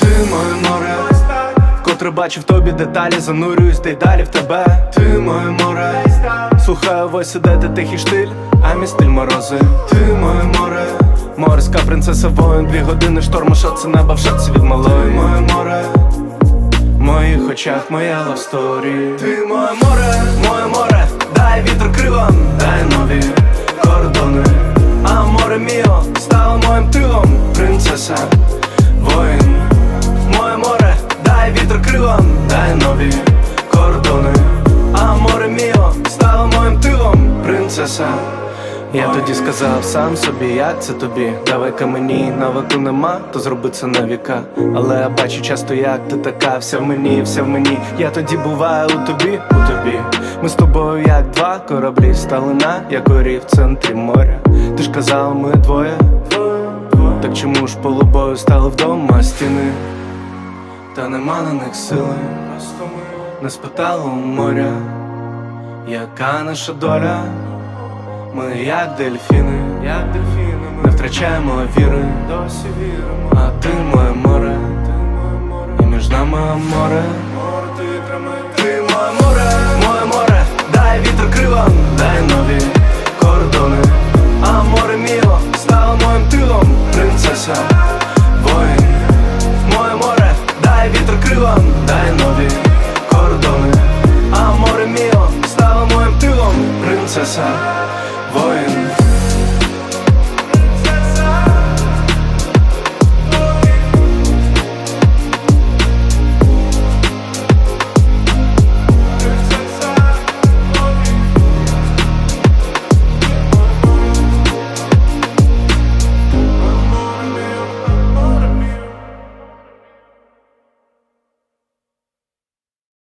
Ти моє море, вкотре бачу в тобі деталі, занурююсь та й далі в тебе. Ти моє море, слухаю ось іде де тихий штиль, а мій стиль морози. Ти моє море, морська принцеса воїн, дві години шторму, це неба в шоці від малої. Ти моє море, в моїх очах моя лавсторі. Ти моє море, моє море, дай вітер крилам, дай нові. Принцеса, воїн. Моє море, дай вітер крилом, дай нові кордони. А море міо стало моїм тилом, принцеса. Я тоді сказав сам собі, як це тобі. Давай-ка мені навику нема, то зроби це на віка. Але я бачу часто, як ти така, вся в мені, вся в мені. Я тоді буваю у тобі, у тобі. Ми з тобою, як два кораблі, стали на якорі в центрі моря. Ти ж казала, ми двоє. Чому ж полубою стали вдома стіни? Та нема на них сили, не спитали у моря, яка наша доля? Ми як дельфіни, як дельфіни, не втрачаємо віри, досі віримо. А ти моє море, ти моє море, і між нами море. Ти моє море, моє море, дай вітер крилом, дай нові кордони. А море міло стало моїм тилом, принцеса, воїн.